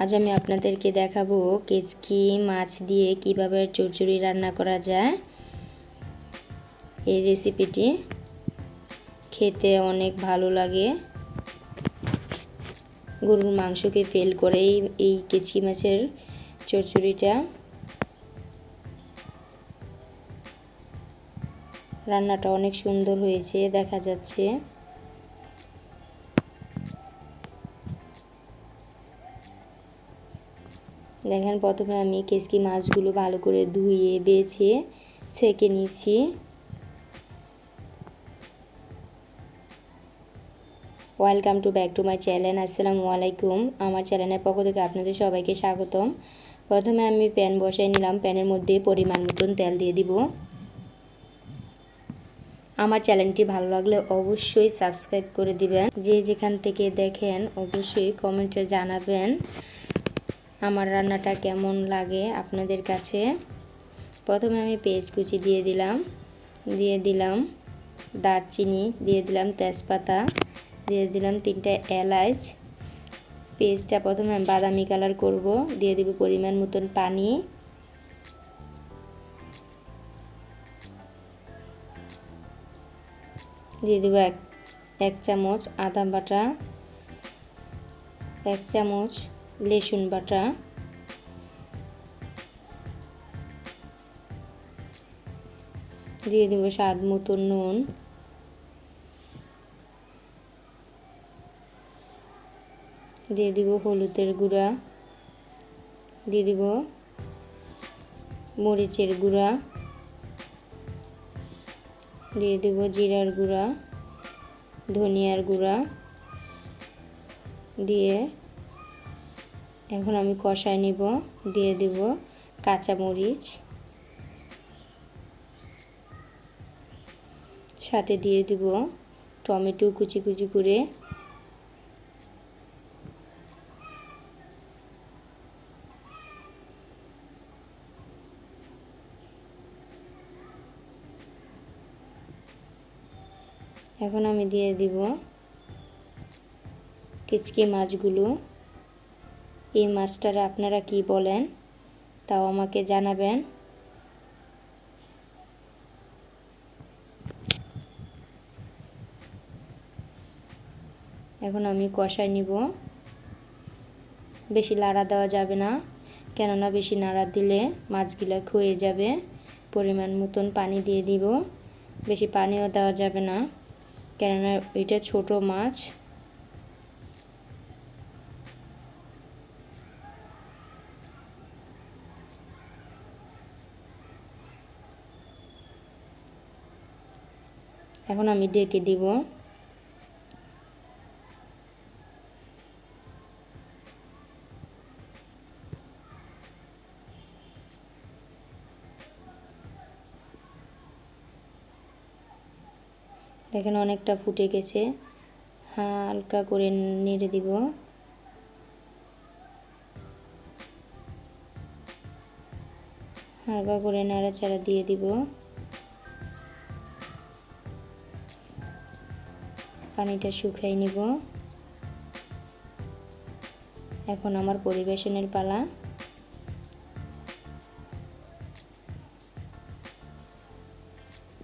আজ আমি আপনাদেরকে দেখাবো কেচকি মাছ দিয়ে কীভাবে চচ্চড়ি রান্না করা যায়। এই রেসিপিটি খেতে অনেক ভালো লাগে। গরুর মাংসকে ফেল করে এই কেচকি মাছের চচ্চড়িটা রান্নাটা অনেক সুন্দর হয়েছে, দেখা যাচ্ছে। দেখেন প্রথমে আমি কেসকি মাছগুলো ভালো করে ধুয়ে, বেছে, ছেঁকে নিচ্ছি। Welcome to back to my channel আসসালামু আলাইকুম। আমার চ্যানেলের পক্ষ থেকে আপনাদের সবাইকে স্বাগতম। প্রথমে আমি প্যান বসাই নিলাম, প্যানের মধ্যে পরিমাণ মতন তেল দিয়ে দিব। আমার চ্যানেলটি ভালো লাগলে অবশ্যই সাবস্ক্রাইব করে দিবেন। যে যেখান থেকে দেখেন, অবশ্যই কমেন্টে জানাবেন। আমার রান্নাটা কেমন লাগে আপনাদের কাছে? প্রথমে আমি পেঁয়াজ কুচি দিয়ে দিলাম দিয়ে দিলাম দারচিনি, দিয়ে দিলাম তেজপাতা, দিয়ে দিলাম তিনটা এলাচ। পেস্টটা প্রথমে আমি বাদামি কালার করব, দিয়ে দিব পরিমাণ মতন পানি। দিয়ে দিব এক এক চামচ আদা বাটা, এক চামচ লেসুন বাটা। দিয়ে দেবো স্বাদ মতো নুন। দিয়ে দিব হলুদের গুঁড়া। দিয়ে দিব মরিচের গুঁড়া। দিয়ে দিব জিরার গুঁড়া, ধনিয়ার গুঁড়া। দিয়ে এখন আমি কষায় নিব, দিয়ে দিব কাঁচামরিচ সাথে দিয়ে দিব টমেটো কুচি কুচি করে। এখন আমি দিয়ে দিব কিচকি মাছগুলো। এই মাছটার আপনারা কি বলেন? তাও আমাকে জানাবেন। এখন আমি কষাই নিব। বেশি লাড়া দেওয়া যাবে না, কেননা বেশি নাড়া দিলে মাছগুলো ক্ষয়ে যাবে, পরিমাণ মতন পানি দিয়ে দিব। বেশি পানিও দেওয়া যাবে না, কেননা এটা ছোট মাছ। এখন আমি ডেকে দিব। দেখেন অনেকটা ফুটে গেছে। হালকা করে নেড়ে দিব। হালকা করে নাড়াচাড়া দিয়ে দিব। পানিটা শুকাই নিব। এখন আমার পরিবেশনের পালা।